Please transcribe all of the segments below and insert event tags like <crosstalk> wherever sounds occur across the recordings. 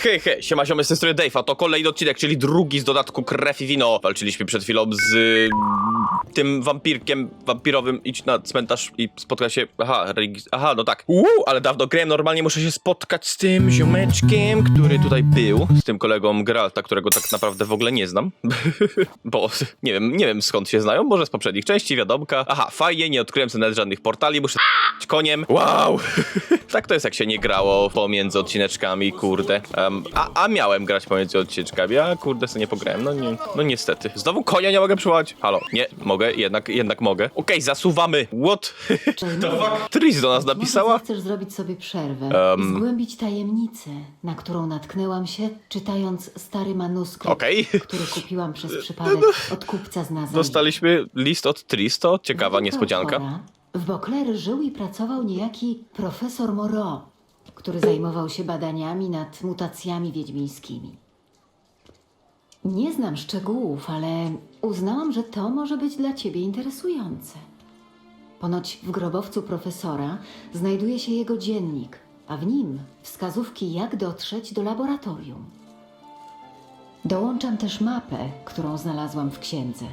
Hej, hej, siema, ziomy, z tej strony Dave, a to kolejny odcinek, czyli drugi z dodatku Krew i Wino. Walczyliśmy przed chwilą z y, tym wampirkiem wampirowym. Idź na cmentarz i spotka się... Aha, religii... Aha, no tak. Uuu, ale dawno grałem, normalnie muszę się spotkać z tym ziomeczkiem, który tutaj był. Z tym kolegą Geralta, którego tak naprawdę w ogóle nie znam. <laughs> Bo nie wiem, nie wiem skąd się znają, może z poprzednich części, wiadomka. Aha, fajnie, nie odkryłem sobie nawet żadnych portali, muszę koniem. Wow! <laughs> tak to jest jak się nie grało pomiędzy odcineczkami, kurde. Em, a, a miałem grać pomiędzy odcineczkami, a kurde sobie nie pograłem. No, nie, no niestety. Znowu konia nie mogę przywołać. Halo, nie, mogę, jednak, jednak mogę. Okej, zasuwamy. What? <laughs> to fuck? Tris do nas napisała? Może chcesz zrobić sobie przerwę i zgłębić tajemnicę, na którą natknęłam się, czytając stary manuskrypt, Okej. który kupiłam przez przypadek od kupca z Nazareth. Dostaliśmy list od Tris, to ciekawa niespodzianka. W Beauclair żył i pracował niejaki profesor Moreau, który zajmował się badaniami nad mutacjami wiedźmińskimi. Nie znam szczegółów, ale uznałam, że to może być dla ciebie interesujące. Ponoć w grobowcu profesora znajduje się jego dziennik, a w nim wskazówki, jak dotrzeć do laboratorium. Dołączam też mapę, którą znalazłam w księdze.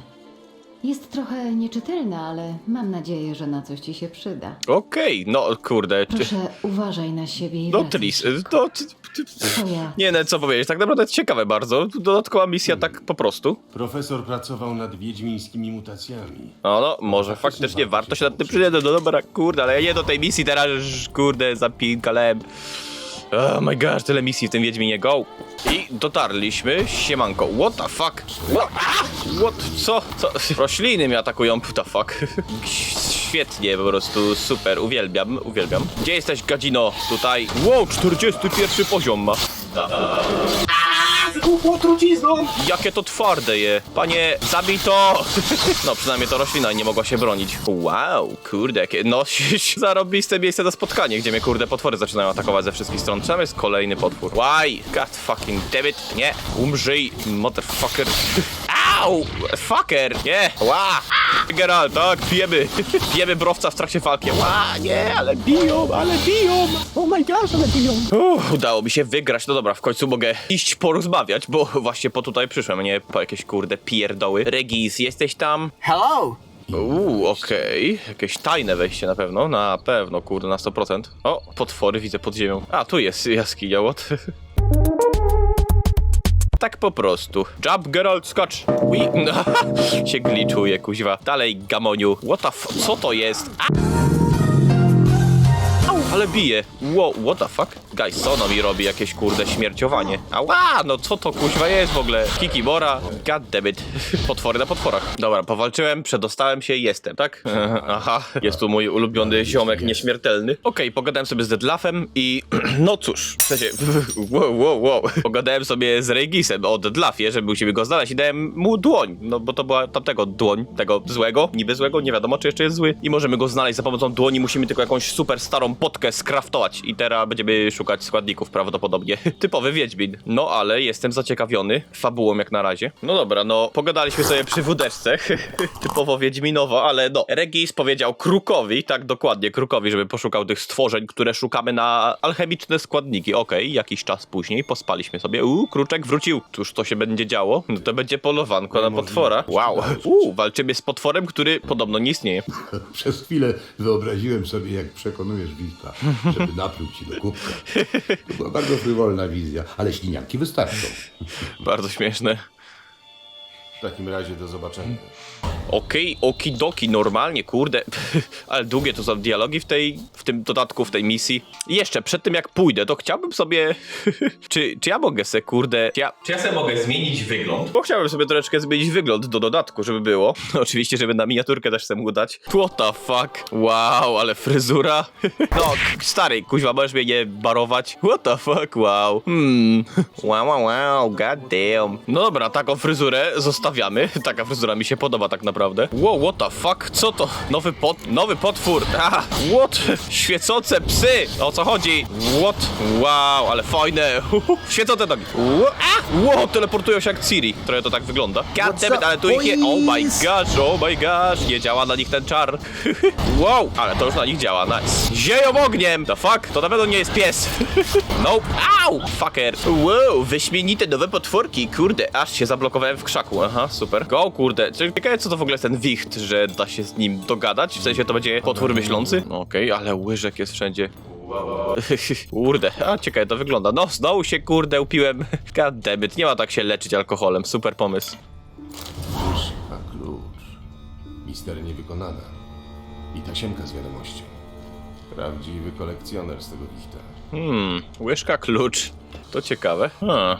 Jest trochę nieczytelna, ale mam nadzieję, że na coś ci się przyda. Okej, no kurde. czy- Proszę, uważaj na siebie i No wracaj Tris, szybko. to... ty- ty- To ja. Nie, no co powiedzieć, tak naprawdę to jest ciekawe bardzo. Dodatkowa misja tak po prostu. Profesor pracował nad wiedźmińskimi mutacjami. No, no, może faktycznie warto się nad tym przyjrzeć. No dobra, kurde, ale ja nie do tej misji teraz, kurde, zapinkalem. Oh my gosh, tyle misji w tym Wiedźminie, go! I dotarliśmy, siemanko, what the fuck? What? What? Co? Co? Rośliny mnie atakują, what the fuck? Świetnie, po prostu, super, uwielbiam, uwielbiam. Gdzie jesteś, Gadzino? Tutaj. Wow, 41 poziom ma. Kupło trucizną! Jakie to twarde je. Panie, zabij to! <laughs> No, przynajmniej to roślina nie mogła się bronić. Wow, kurde, jakie, no, <laughs> zarobiste miejsce na spotkanie, gdzie mnie, kurde, potwory zaczynają atakować ze wszystkich stron. Czemu jest kolejny potwór? Why? God fucking damn it. Nie, umrzyj, motherfucker. <laughs> Au! Fucker! Nie! Ła! Geralt, tak, pijemy. <laughs> Pijemy browca w trakcie walki. Ła, nie, ale biją, ale biją. Oh my gosh, ale biją. Uff, udało mi się wygrać. No dobra, w końcu mogę iść porozmawiać, bo właśnie po tutaj przyszłem, nie po jakieś kurde pierdoły. Regis, jesteś tam? Hello! Uuu, okej. Jakieś tajne wejście na pewno. Na pewno, kurde, na 100%. O, potwory widzę pod ziemią. A, tu jest jaskinia, what? <laughs> Tak po prostu. Jump, Geralt, skocz! Ui, <laughs> się glitchuje, kuźwa. Dalej, gamoniu. What the f... Co to jest? A! Ale bije. Wow, what the fuck? Guys, ono mi robi? Jakieś kurde śmierciowanie. Ała, no co to kuźwa jest w ogóle? Kikimora, god damn it. Potwory na potworach. Dobra, powalczyłem, przedostałem się i jestem, tak? <laughs> Aha, jest tu mój ulubiony ziomek nieśmiertelny. Okej, pogadałem sobie z Deadlafem i <clears throat> no cóż, w sensie, <laughs> wow, wow, wow. Pogadałem sobie z Regisem o Deadlafie, żeby musimy go znaleźć i dałem mu dłoń, no bo to była tamtego dłoń, tego złego, niby złego, nie wiadomo czy jeszcze jest zły i możemy go znaleźć za pomocą dłoni, musimy tylko jakąś super starą potkę skraftować i teraz będziemy szukać składników prawdopodobnie. <laughs> Typowy Wiedźmin. No ale jestem zaciekawiony fabułą jak na razie. No dobra, no pogadaliśmy sobie przy wódeczce, <laughs> typowo Wiedźminowo, ale no, Regis powiedział Krukowi, tak dokładnie, Krukowi, żeby poszukał tych stworzeń, które szukamy na alchemiczne składniki. Okej, jakiś czas później pospaliśmy sobie. Uuu, Kruczek wrócił. Cóż to się będzie działo? No to będzie polowanko na potwora. Wow. Uuu, walczymy z potworem, który podobno nie istnieje. <laughs> Przez chwilę wyobraziłem sobie, jak przekonujesz wilka, żeby napluł ci do kubka. To była bardzo frywolna wizja, ale śliniaki wystarczą. Bardzo śmieszne. W takim razie do zobaczenia. Okej, okidoki, normalnie, kurde. <laughs> Ale długie to są dialogi w tej, w tym dodatku, w tej misji. I jeszcze, przed tym jak pójdę, to chciałbym sobie... <laughs> czy, czy ja mogę se, kurde... Czy ja, czy ja sobie mogę zmienić wygląd? Bo chciałbym sobie troszeczkę zmienić wygląd do dodatku, żeby było. <laughs> Oczywiście, żeby na miniaturkę też sobie mógł dać. What the fuck? Wow, ale fryzura. no, stary, kuźwa, możesz mnie nie barować. What the fuck, wow. Hmm. Wow, wow, wow, god damn. No dobra, taką fryzurę zostawiamy. Taka fryzura mi się podoba tak naprawdę. Naprawdę. Wow, what the fuck? Co to? Nowy pot... Nowy potwór! <laughs> Ah, what? Świecące psy! O co chodzi? What? Wow, ale fajne! <laughs> Świecące nogi! Ło- a! Wow, teleportują się jak Ciri. Trochę to tak wygląda. God damn it, ale tu ich je... Oh my gosh, oh my gosh! Nie działa na nich ten czar. <laughs> wow, ale to już na nich działa, nice. Zieją ogniem! The fuck? To na pewno nie jest pies. nope. Au! Fucker. Wow, wyśmienite nowe potworki. Kurde, aż się zablokowałem w krzaku. Aha, super. Go, kurde. Ciekawe, co to w ogóle jest ten wicht, że da się z nim dogadać? W sensie to będzie potwór myślący? No Okej, ale łyżek jest wszędzie. <laughs> Kurde, a ciekawe to wygląda. No, znowu się kurde upiłem. <laughs> God damn it, nie ma tak się leczyć alkoholem. Super pomysł. Łyżka, klucz. Misteria niewykonana. I tasiemka z wiadomością. Prawdziwy kolekcjoner z tego wichta. Hmm, łyżka klucz. To ciekawe. Ha.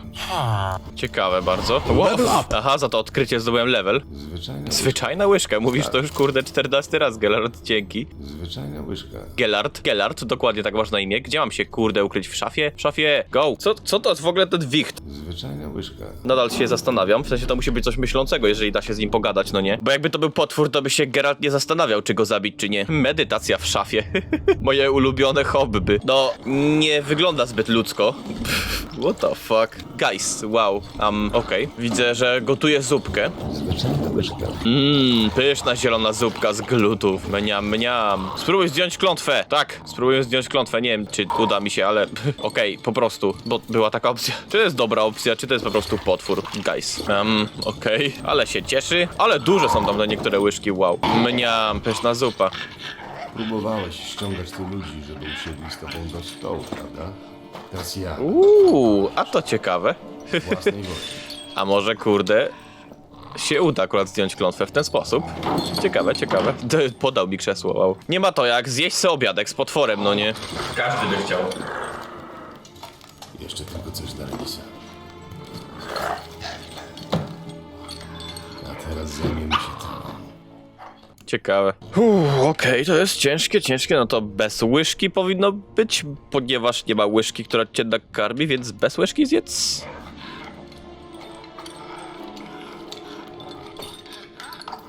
Ciekawe bardzo. Wow. Aha, za to odkrycie zdobyłem level. Zwyczajna, Zwyczajna łyżka, mówisz to już kurde 14 raz, Gellard, dzięki. zwyczajna łyżka. Gellard, Gellard, dokładnie tak masz na imię. Gdzie mam się kurde ukryć? W szafie? W szafie, go! Co, co to jest w ogóle ten wicht? Zwyczajna łyżka. Nadal się zastanawiam, w sensie to musi być coś myślącego, jeżeli da się z nim pogadać, no nie? Bo jakby to był potwór, to by się Geralt nie zastanawiał, czy go zabić, czy nie. Medytacja w szafie. <laughs> Moje ulubione hobby. No, nie wygląda zbyt ludzko. What the fuck? Guys, wow. Um, okej. Widzę, że gotuje zupkę. Zwyczajna łyżka. Mmm, pyszna zielona zupka z glutów. Mniam, mniam. Spróbuj zdjąć klątwę. Tak, spróbuję zdjąć klątwę. Nie wiem, czy uda mi się, ale <laughs> okej, po prostu, bo była taka opcja. Czy to jest dobra opcja, czy to jest po prostu potwór? Guys. Um, okej, ale się cieszy. Ale duże są tam te niektóre łyżki, wow. Mniam, pyszna zupa. Próbowałeś ściągać tu ludzi, żeby usiedli z tobą do stołu, prawda? Teraz ja, Uuu, a to ciekawe. własnej woli. <laughs> A może, kurde, się uda akurat zdjąć klątwę w ten sposób. Ciekawe, ciekawe. D- Podał mi krzesło, wow. Nie ma to jak zjeść sobie obiadek z potworem, no nie? Każdy by chciał. Jeszcze tylko coś dla Lisa. A teraz tym. Ciekawe. Uff, Okej, to jest ciężkie, ciężkie. No to bez łyżki powinno być, ponieważ nie ma łyżki, która cię nakarmi, więc bez łyżki zjedz.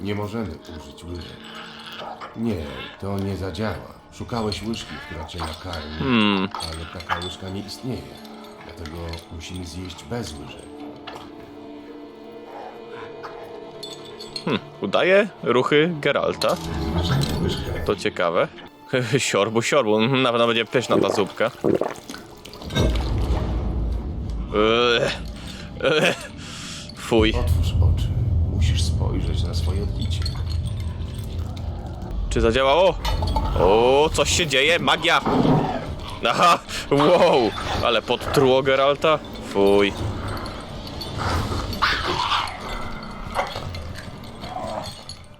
Nie możemy użyć łyżek. Nie, to nie zadziała. Szukałeś łyżki, która cię nakarmi, ale taka łyżka nie istnieje. Dlatego musimy zjeść bez łyżek. Udaje ruchy Geralta. To ciekawe. <laughs> siorbu, siorbu. Mhm, Na pewno będzie pyszna ta zupka. Fuj. Otwórz oczy. Musisz spojrzeć na swoje odbicie. Czy zadziałało? O, coś się dzieje, magia! Aha, wow, ale podtruło Geralta? Fuj.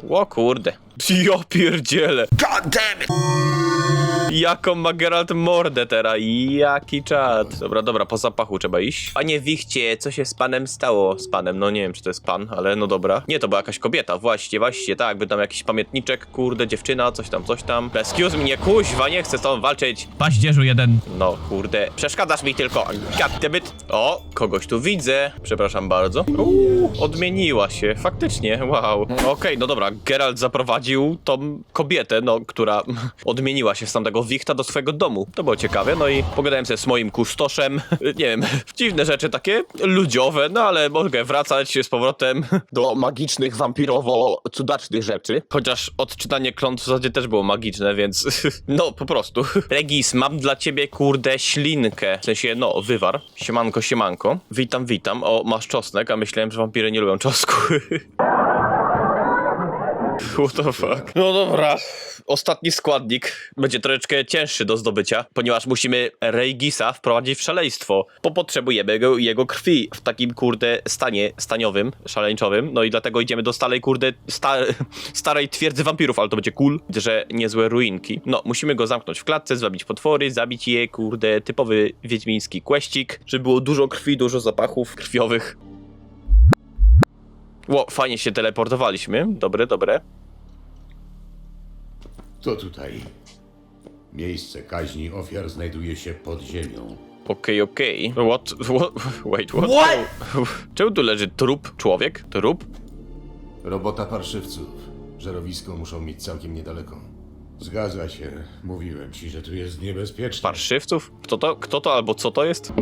O kurde. Ja pierdzielę. God damn it! Jaką ma Geralt mordę teraz? Jaki czad? Dobra, dobra, po zapachu trzeba iść. Panie Wichcie, co się z panem stało? Z panem, no nie wiem, czy to jest pan, ale no dobra. Nie, to była jakaś kobieta, właśnie, właśnie, tak, by tam jakiś pamiętniczek, kurde, dziewczyna, coś tam, coś tam. Excuse mnie, kuźwa, nie chcę z tobą walczyć. Paździerzu jeden. No, kurde, przeszkadzasz mi tylko. God damn it. O, kogoś tu widzę. Przepraszam bardzo. Uuu, odmieniła się, faktycznie, wow. Okej, no dobra, Geralt zaprowadził tą kobietę, no, która <laughs> odmieniła się z tamtego wichta do swojego domu. To było ciekawe, no i pogadałem sobie z moim kustoszem. <laughs> Nie wiem, dziwne rzeczy takie ludziowe, no ale mogę wracać z powrotem <laughs> do magicznych, wampirowo-cudacznych rzeczy. Chociaż odczytanie klątw w zasadzie też było magiczne, więc <laughs> no po prostu. Regis, mam dla ciebie kurde ślinkę. W sensie, no, wywar. Siemanko, siemanko. Witam, witam. O, masz czosnek, a myślałem, że wampiry nie lubią czosnku. What the fuck? No dobra. Ostatni składnik będzie troszeczkę cięższy do zdobycia, ponieważ musimy Regisa wprowadzić w szaleństwo, bo potrzebujemy go, jego krwi w takim kurde stanie staniowym, szaleńczowym, no i dlatego idziemy do starej kurde sta starej twierdzy wampirów, ale to będzie cool, że niezłe ruinki. No, musimy go zamknąć w klatce, zabić potwory, zabić je, kurde, typowy wiedźmiński kweścik, żeby było dużo krwi, dużo zapachów krwiowych. Ło, fajnie się teleportowaliśmy. Dobre, dobre. Co tutaj? Miejsce kaźni ofiar znajduje się pod ziemią. Okej, okej. What? What? <laughs> Wait, what? Czemu tu leży trup? Człowiek? Trup? Robota parszywców. Żerowisko muszą mieć całkiem niedaleko. Zgadza się. Mówiłem ci, że tu jest niebezpiecznie. Parszywców? Kto to, kto to albo co to jest?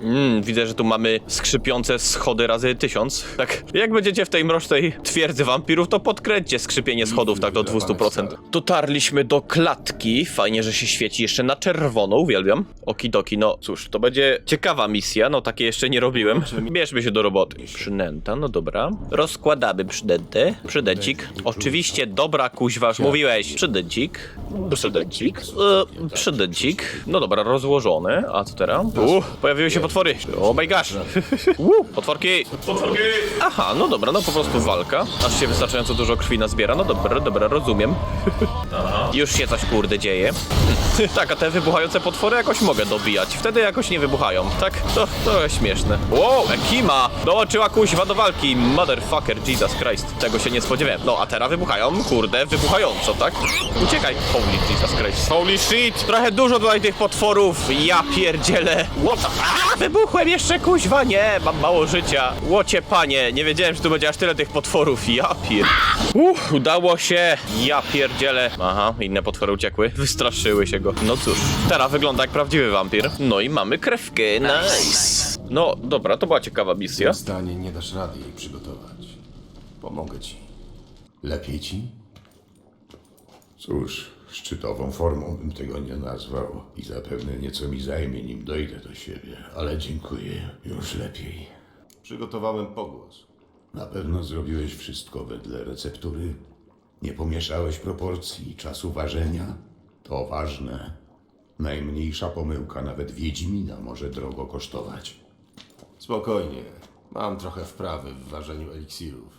Mm, widzę, że tu mamy skrzypiące schody razy tysiąc. Tak, jak będziecie w tej mrocznej twierdzy wampirów, to podkręćcie skrzypienie schodów tak do 200%. Dotarliśmy do klatki. Fajnie, że się świeci jeszcze na czerwono, uwielbiam. Okidoki, no cóż, to będzie ciekawa misja, no takie jeszcze nie robiłem. Bierzmy się do roboty. Przynęta, no dobra. Rozkładamy przynętę. Przydęcik. Oczywiście, dobra kuźwa, już mówiłeś. Przydęcik. Przydęcik. E, przydęcik. No dobra, rozłożone. A co teraz? U, pojawiły się potwory. Oh my gosh. <laughs> Potworki. Potworki. Aha, no dobra, no po prostu walka. Aż się wystarczająco dużo krwi nazbiera. No dobra, dobra, rozumiem. <laughs> Już się coś kurde dzieje. <laughs> tak, a te wybuchające potwory jakoś mogę dobijać. Wtedy jakoś nie wybuchają. Tak? To trochę śmieszne. Wow, Ekima! Dołączyła kuźwa do walki. Motherfucker, Jesus Christ. Tego się nie spodziewałem. No, a teraz wybuchają. Kurde, wybuchająco, tak? Uciekaj. Holy Jesus Christ. Holy shit! Trochę dużo tutaj tych potworów. Ja pierdzielę. What the... A, wybuchłem jeszcze kuźwa. Nie, mam mało życia. Łocie panie, nie wiedziałem, że tu będzie aż tyle tych potworów. Ja pier... Uff, udało się. Ja pierdzielę. Aha, inne potwory uciekły. Wystraszyły się go. No cóż, teraz wygląda jak prawdziwy wampir. No i mamy krewkę. Nice. No, dobra, to była ciekawa misja. stanie nie dasz rady jej przygotować. Pomogę ci. Lepiej ci? Cóż, szczytową formą bym tego nie nazwał i zapewne nieco mi zajmie, nim dojdę do siebie, ale dziękuję, już lepiej. Przygotowałem pogłos. Na pewno zrobiłeś wszystko wedle receptury. Nie pomieszałeś proporcji i czasu ważenia. To ważne. Najmniejsza pomyłka nawet Wiedźmina może drogo kosztować. Spokojnie. Mam trochę wprawy w ważeniu eliksirów.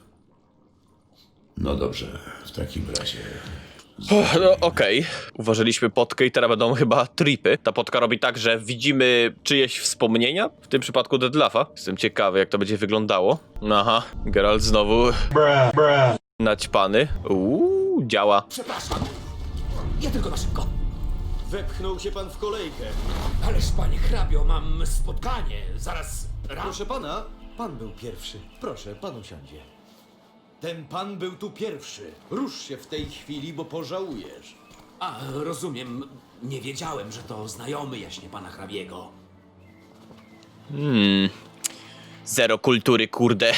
No dobrze, w takim razie No okej. Uważaliśmy potkę i teraz będą chyba tripy. Ta potka robi tak, że widzimy czyjeś wspomnienia, w tym przypadku Deadlaffa. Jestem ciekawy, jak to będzie wyglądało. Aha, Geralt znowu naćpany. Uuu, działa. Przepraszam. Ja tylko na szybko. Wepchnął się pan w kolejkę. Ależ panie hrabio, mam spotkanie. Zaraz. Raz. Proszę pana, pan był pierwszy. Proszę, pan usiądzie. Ten pan był tu pierwszy. Rusz się w tej chwili, bo pożałujesz. A, rozumiem. Nie wiedziałem, że to znajomy jaśnie pana hrabiego. Zero kultury, kurde.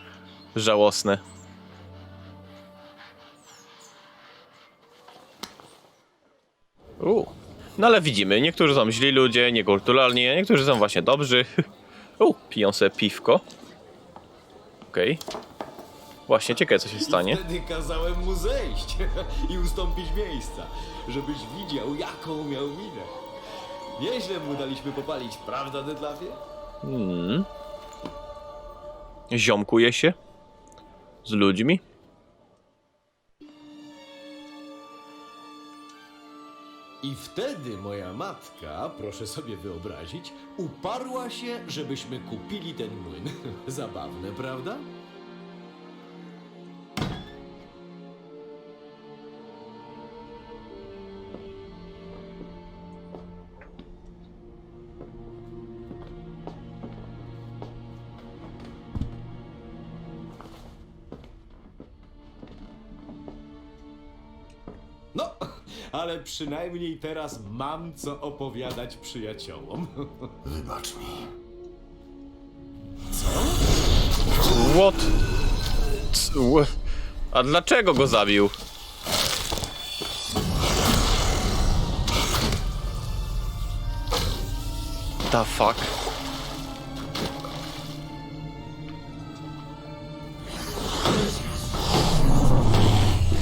<laughs> Żałosne. U. No ale widzimy, niektórzy są źli ludzie, niekulturalni, a niektórzy są właśnie dobrzy. <laughs> U, piją sobie piwko. Okej. Właśnie, ciekawe co się stanie. Wtedy kazałem mu zejść <laughs> i ustąpić miejsca, żebyś widział, jaką miał minę. Nieźle mu daliśmy popalić, prawda, Detlafie? Ziomkuje się z ludźmi. Wtedy moja matka, proszę sobie wyobrazić, uparła się, żebyśmy kupili ten młyn. <laughs> Zabawne, prawda? Przynajmniej teraz mam co opowiadać przyjaciołom. <laughs> wybacz mi. What? C- wh- A dlaczego go zabił? The fuck?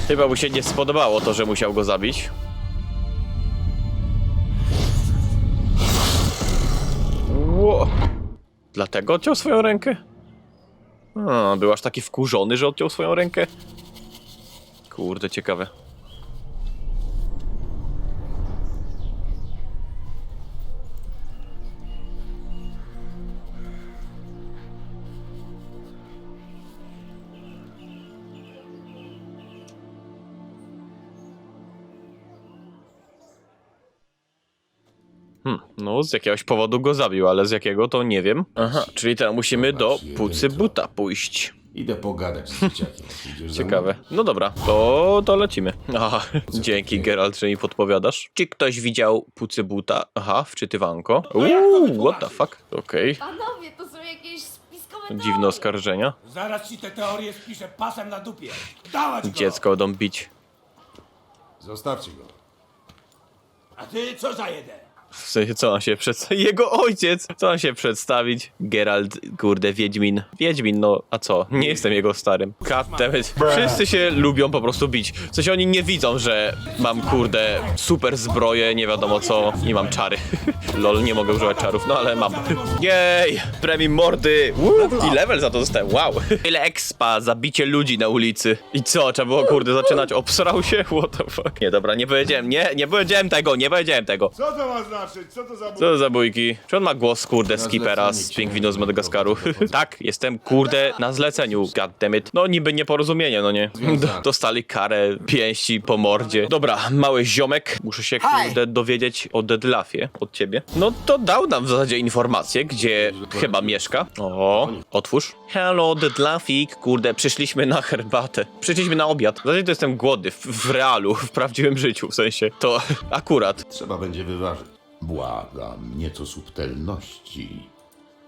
Chyba mu się nie spodobało to, że musiał go zabić. Dlatego odciął swoją rękę? A, był aż taki wkurzony, że odciął swoją rękę? Kurde, ciekawe. No, z jakiegoś powodu go zabił, ale z jakiego to nie wiem. Aha, czyli teraz musimy do Pucy Buta pójść. Idę pogadać z dzieciakiem. Idziesz za Ciekawe. mną? No dobra, to, to lecimy. Aha, dzięki Geralt, że mi podpowiadasz. Czy ktoś widział Pucy Buta? Aha, wczytywanko. Uuu, what the fuck? Okej, Panowie, to są jakieś spiskowe dziwne teorie. oskarżenia. Zaraz ci te teorie spiszę pasem na dupie. Dawać go! Dziecko będą bić. Zostawcie go. A ty co za jeden? W sensie, co on się przedstawić? <laughs> Jego ojciec! Co on się przedstawić? Geralt, kurde, Wiedźmin. Wiedźmin, no, a co? Nie jestem jego starym. God damn it. Wszyscy się lubią po prostu bić. W sensie oni nie widzą, że mam, kurde, super zbroję, nie wiadomo co, i mam czary. <laughs> Lol, nie mogę używać czarów, no ale mam. Jej! Premium mordy! Woo! I level za to dostałem, wow! <laughs> Ile expa, zabicie ludzi na ulicy. I co, trzeba było, kurde, zaczynać? Obsrał się? What the fuck? Nie, dobra, nie powiedziałem, nie, nie powiedziałem tego, nie powiedziałem tego. Co to ma znaczyć? Co to za Co to za bójki? Czy on ma głos, kurde, skipera z pingwinu z Madagaskaru? <laughs> tak, jestem, kurde, na zleceniu, goddammit. No niby nieporozumienie, no nie? D- Dostali karę pięści po mordzie. Dobra, mały ziomek, muszę się, kurde, dowiedzieć o Deadlafie od ciebie. No to dał nam w zasadzie informację, gdzie chyba mieszka. O, otwórz. Hello, Deadlafik, kurde, przyszliśmy na herbatę. Przyszliśmy na obiad. W zasadzie to jestem głodny, w, w realu, w prawdziwym życiu, w sensie. To <laughs> akurat. Trzeba będzie wyważyć. Błagam, nieco subtelności.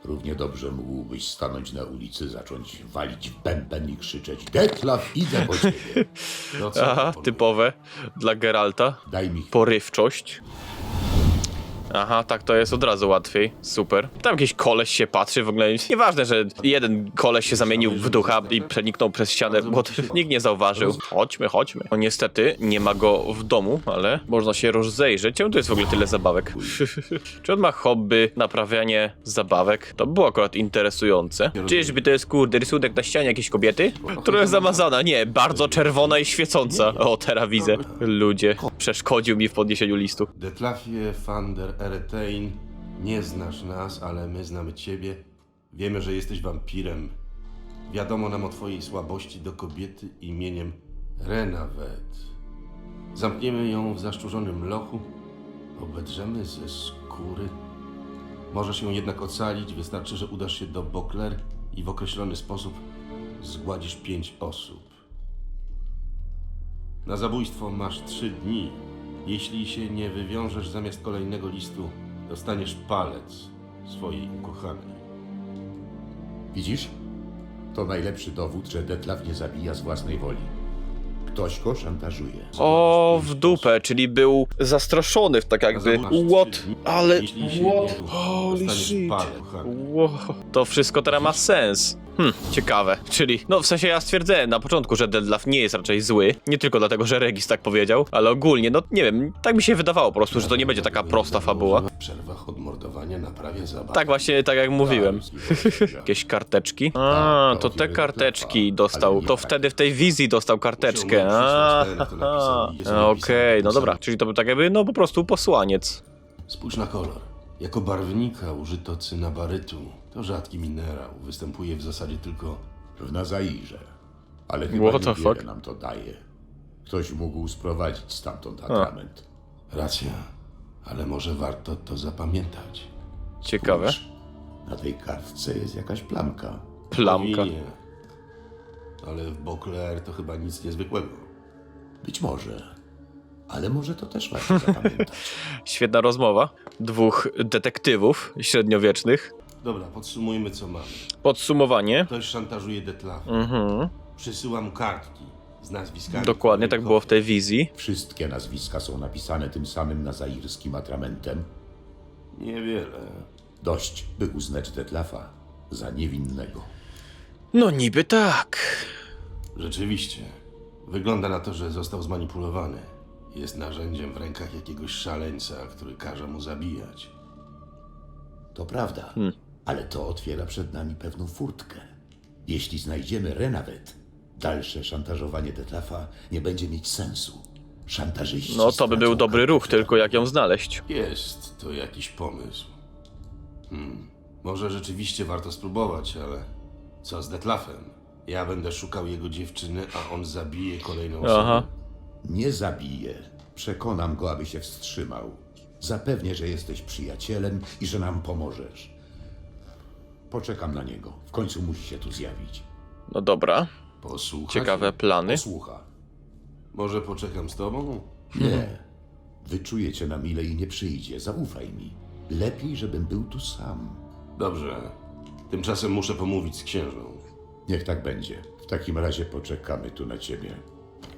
Równie dobrze mógłbyś stanąć na ulicy, zacząć walić w bęben i krzyczeć Detlaf, idę po ciebie. No co? Aha, typowe dla Geralta. Daj mi Porywczość. Aha, tak to jest od razu łatwiej. Super. Tam jakiś koleś się patrzy, w ogóle nieważne, że jeden koleś się zamienił w ducha i przeniknął przez ścianę, bo <laughs> nikt nie zauważył. Chodźmy, chodźmy. No niestety, nie ma go w domu, ale można się rozejrzeć. Czemu tu jest w ogóle tyle zabawek? <laughs> Czy on ma hobby naprawianie zabawek? To było akurat interesujące. Czyżby to jest kurde rysunek na ścianie jakiejś kobiety? Trochę zamazana, nie, bardzo czerwona i świecąca. O, teraz widzę. Ludzie, przeszkodził mi w podniesieniu listu. Detlafie van der Eretein, nie znasz nas, ale my znamy ciebie. Wiemy, że jesteś wampirem. Wiadomo nam o twojej słabości do kobiety imieniem Renavet. Zamkniemy ją w zaszczurzonym lochu, obedrzemy ze skóry. Możesz ją jednak ocalić, wystarczy, że udasz się do Bokler i w określony sposób zgładzisz pięć osób. Na zabójstwo masz trzy dni. Jeśli się nie wywiążesz zamiast kolejnego listu, dostaniesz palec swojej ukochanej. Widzisz? To najlepszy dowód, że Detlaf nie zabija z własnej woli. Ktoś go szantażuje. O, w dupę, czyli był zastraszony w tak jakby. What? Ale. Jeśli się nie What? Holy dostaniesz shit. palec ukochanej. Wow. To wszystko teraz ma sens. Hm, ciekawe. Czyli, no w sensie ja stwierdzałem na początku, że Deadlaf nie jest raczej zły. Nie tylko dlatego, że Regis tak powiedział, ale ogólnie, no nie wiem, tak mi się wydawało po prostu, że to nie będzie taka prosta fabuła. W przerwach od mordowania naprawia zabawę. Tak właśnie, tak jak mówiłem. Jakieś karteczki? A, to te karteczki dostał. To wtedy w tej wizji dostał karteczkę. A, Okej, no dobra. Czyli to był tak jakby, no po prostu posłaniec. Spójrz na kolor. Jako barwnika użyto cynabarytu. To rzadki minerał. Występuje w zasadzie tylko W Nazairze. Ale chyba What the niewiele fuck? nam to daje. Ktoś mógł sprowadzić stamtąd atrament. racja. Ale może warto to zapamiętać. Ciekawe. Spójrz, Na tej kartce jest jakaś plamka. Plamka. Powinie. Ale w Bokler to chyba nic niezwykłego. Być może. Ale może to też warto <laughs> zapamiętać. Świetna rozmowa. Dwóch detektywów średniowiecznych. Dobra, podsumujmy co mamy. Podsumowanie. Ktoś szantażuje Detlafa. Mhm. Przysyłam kartki z nazwiskami. Dokładnie tak było w tej wizji. Wszystkie nazwiska są napisane tym samym nazairskim atramentem. Niewiele. Dość, by uznać Detlafa za niewinnego. No niby tak. Rzeczywiście. Wygląda na to, że został zmanipulowany. Jest narzędziem w rękach jakiegoś szaleńca, który każe mu zabijać. To prawda, ale to otwiera przed nami pewną furtkę. Jeśli znajdziemy Renawet, dalsze szantażowanie Detlafa nie będzie mieć sensu. Szantażyści No to by był stracą dobry ruch, kartę tylko jak ją znaleźć. Jest to jakiś pomysł. Hmm. Może rzeczywiście warto spróbować, ale co z Detlafem? Ja będę szukał jego dziewczyny, a on zabije kolejną osobę. Aha. Nie zabiję. Przekonam go, aby się wstrzymał. Zapewnię, że jesteś przyjacielem i że nam pomożesz. Poczekam na niego. W końcu musi się tu zjawić. No dobra, Posłuchaj. ciekawe plany. Posłucha. Może poczekam z tobą? Nie. Wyczuje cię na mile i nie przyjdzie. Zaufaj mi. Lepiej, żebym był tu sam. Dobrze. Tymczasem muszę pomówić z księżną. Niech tak będzie. W takim razie poczekamy tu na ciebie.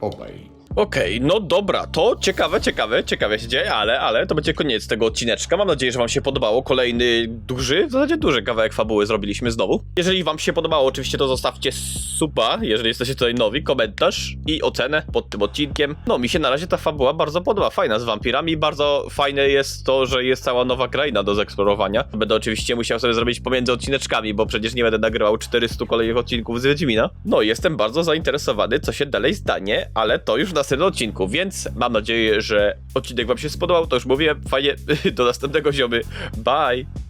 Obaj. Okej, no dobra, to ciekawe, ciekawe, ciekawe się dzieje, ale, ale to będzie koniec tego odcineczka. Mam nadzieję, że wam się podobało. Kolejny duży, w zasadzie duży kawałek fabuły zrobiliśmy znowu. Jeżeli wam się podobało, oczywiście to zostawcie supa, jeżeli jesteście tutaj nowi, komentarz i ocenę pod tym odcinkiem. No, mi się na razie ta fabuła bardzo podoba, fajna z wampirami. Bardzo fajne jest to, że jest cała nowa kraina do zeksplorowania. Będę oczywiście musiał sobie zrobić pomiędzy odcineczkami, bo przecież nie będę nagrywał 400 kolejnych odcinków z Wiedźmina. No, jestem bardzo zainteresowany, co się dalej stanie, ale to już w następnym odcinku, więc mam nadzieję, że odcinek wam się spodobał. To już mówiłem, fajnie, <laughs> do następnego ziomy. Bye!